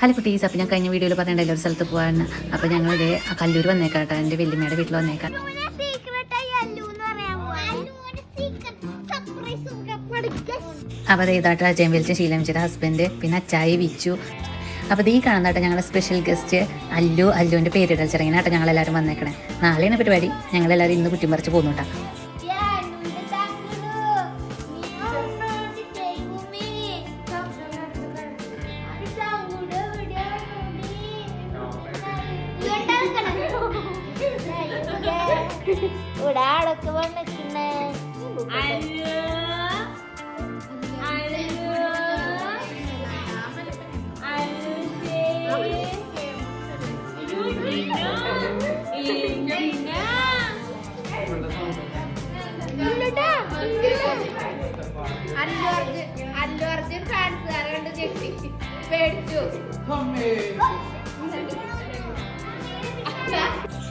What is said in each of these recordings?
Hello കുട്ടീസ് അപ്പോൾ ഞാൻ കഴിഞ്ഞ വീഡിയോയിൽ പറഞ്ഞിട്ടുണ്ടല്ലോ ഒരു സ്ഥലത്ത് പോകാൻ അപ്പോൾ ഞങ്ങൾ ഇതേ കല്ലൂർ വന്നേക്കാട്ടോ എന്റെ വലിയമ്മയുടെ വീട്ടിൽ വന്നേക്കാം അപ്പോൾ അത് ഇതായിട്ട് അജയം വലിച്ച ശീലമിച്ചിട്ട് ഹസ്ബൻഡ് പിന്നെ അച്ചായി വിച്ചു. അപ്പോൾ ഈ കാണുന്നതായിട്ട് ഞങ്ങളുടെ സ്പെഷ്യൽ ഗസ്റ്റ് അല്ലു അല്ലുവിന്റെ പേരിടൽ ഞങ്ങൾ ഞങ്ങളെല്ലാവരും വന്നേക്കണേ. നാളെയാണ് പരിപാടി. ഞങ്ങളെല്ലാവരും ഇന്ന് കുറ്റി പറിച്ച് ഇവിടെ ആളൊക്കെ വന്നിട്ടുണ്ടേ. അല്ലു അർജുൻ ഫാൻസുകാരെ കണ്ട് ഞെട്ടി. പേടിച്ചു.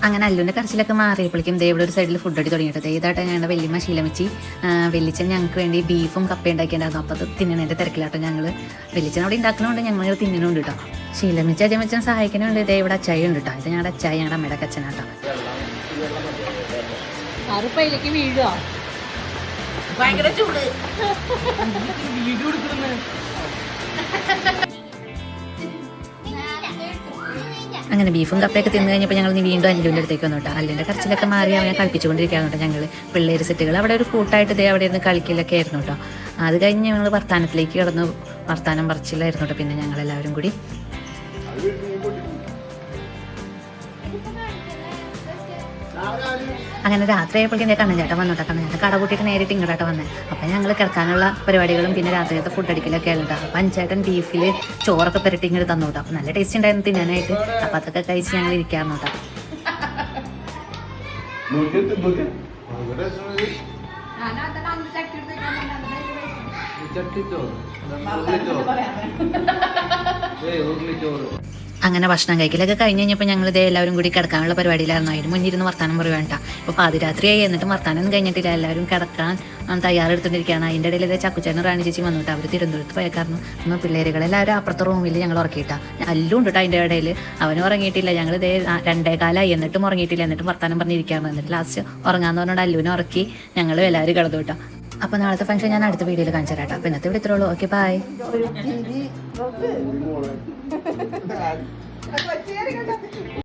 അങ്ങനെ അല്ലുവിന്റെ കരച്ചിലൊക്കെ മാറിയപ്പോഴേക്കും ദേ ഇവിടെ ഒരു സൈഡിൽ ഫുഡ് അടി തുടങ്ങിയിട്ട് ദേ ഇതായിട്ട് ഞങ്ങളുടെ വലിയമ്മ ശീലമിച്ചി വെല്ലിച്ചൻ ഞങ്ങൾക്ക് വേണ്ടി ബീഫും കപ്പ ഉണ്ടാക്കിയിട്ടുണ്ടായിരുന്നു. അപ്പോൾ അത് തിന്നണേന്റെ തിരക്കിലാട്ടോ ഞങ്ങൾ വെല്ലിച്ചൻ അവിടെ ഉണ്ടാക്കണമുണ്ട് ഞങ്ങൾ തിന്നണുണ്ട് കേട്ടോ ശീലമിച്ചി അജമിച്ചൻ സഹായിക്കണമുണ്ട് ദേ ഇവിടെ അച്ചായി ഉണ്ട് കേട്ടോ ഇത് ഞങ്ങളുടെ അച്ചായി ഞങ്ങളുടെ അമ്മയുടെ കച്ചനാട്ടോ അറുപ്പയിലേക്ക് വീഴുക ഭയങ്കര ചൂട്. അങ്ങനെ ബീഫും കപ്പയൊക്കെ തിന്നു കഴിഞ്ഞപ്പോൾ ഞങ്ങൾ ഇനി വീണ്ടും അല്ലുവിന്റെ അടുത്തേക്ക് വന്നു കേട്ടോ. അല്ലിന്റെ കറച്ചിലൊക്കെ മാറി അവനെ കളിപ്പിച്ചുകൊണ്ടിരിക്കുകയാണ് കേട്ടോ ഞങ്ങൾ പിള്ളേർ സെറ്റുകൾ അവിടെ ഒരു കൂട്ടായിട്ട് ഇതേ അവിടെ ഇരുന്ന് കളിക്കലൊക്കെ ആയിരുന്നു കേട്ടോ. അത് കഴിഞ്ഞ് ഞങ്ങൾ വർത്താനത്തിലേക്ക് കിടന്നു. വർത്താനം പറച്ചിലായിരുന്നു കേട്ടോ. പിന്നെ ഞങ്ങളെല്ലാവരും കൂടി. അങ്ങനെ രാത്രി ആയപ്പോഴേക്കും കണ്ണൻ ചേട്ടൻ വന്നോട്ടെ കണ്ണൻ ചേട്ടൻ കട കൂട്ടിയിട്ട് നേരിട്ട് ഇങ്ങോട്ടാ വന്നത് അപ്പം ഞങ്ങൾ കിടക്കാനുള്ള പരിപാടികളും പിന്നെ രാത്രിയത്തെ ഫുഡ് അടിക്കലൊക്കെ ആയിരുന്നു അപ്പം അഞ്ചേട്ടൻ ബീഫിൽ ചോറൊക്കെ പുരട്ടി ഇങ്ങോട്ട് തന്നു കേട്ടോ. അപ്പം നല്ല ടേസ്റ്റ് ഉണ്ടായിരുന്നു തിന്നാനായിട്ട്. അപ്പം അതൊക്കെ കഴിച്ച് ഞങ്ങൾ ഇരിക്കാറുണ്ട് കേട്ടോ. അങ്ങനെ ഭക്ഷണം കഴിക്കലൊക്കെ കഴിഞ്ഞ് കഴിഞ്ഞപ്പോൾ ഞങ്ങൾ ഇതേ എല്ലാവരും കൂടി കിടക്കാനുള്ള പരിപാടിയിലായിരുന്നു. അതിന് മുന്നിരുന്ന് വർത്താനം പറയുവേണ്ട ഇപ്പോൾ പാതിരാത്രിയായി. എന്നിട്ട് വർത്താനം കഴിഞ്ഞിട്ടില്ല. എല്ലാവരും കിടക്കാൻ ആ, തയ്യാറെടുത്തിട്ടിരിക്കുകയാണ് അതിന്റെ ഇടയിൽ ഇതേ ചക്കുച്ചേനും റാണി ചേച്ചി വന്നിട്ട്. അവർ തിരുവനന്തപുരത്ത് പോയേക്കായിരുന്നു നമ്മൾ പിള്ളേരുകളെല്ലാവരും അപ്പുറത്തെ റൂമിൽ ഞങ്ങൾ ഉറക്കിയിട്ടാ. അല്ലും ഉണ്ട് അതിന്റെ ഇടയിൽ അവനും ഉറങ്ങിയിട്ടില്ല. ഞങ്ങൾ ഇതേ ആ, രണ്ടേ കാലമായി എന്നിട്ടും ഉറങ്ങിയിട്ടില്ല. എന്നിട്ടും വർത്താനം പറഞ്ഞിരിക്കുകയാണ്. എന്നിട്ട് ലാസ്റ്റ് ഉറങ്ങാന്ന് പറഞ്ഞുകൊണ്ട് അല്ലുവിനെ ഉറക്കി ഞങ്ങൾ എല്ലാവരും കിടന്നു കേട്ടോ. അപ്പോൾ നാളത്തെ ഫംഗ്ഷൻ ഞാൻ അടുത്ത വീഡിയോയിൽ കാണിച്ചു തരാം അപ്പോൾ ഇന്നത്തെ ഇവിടെ ഇത്രയുള്ളൂ. ഓക്കെ ബൈ ഒരു ചിരി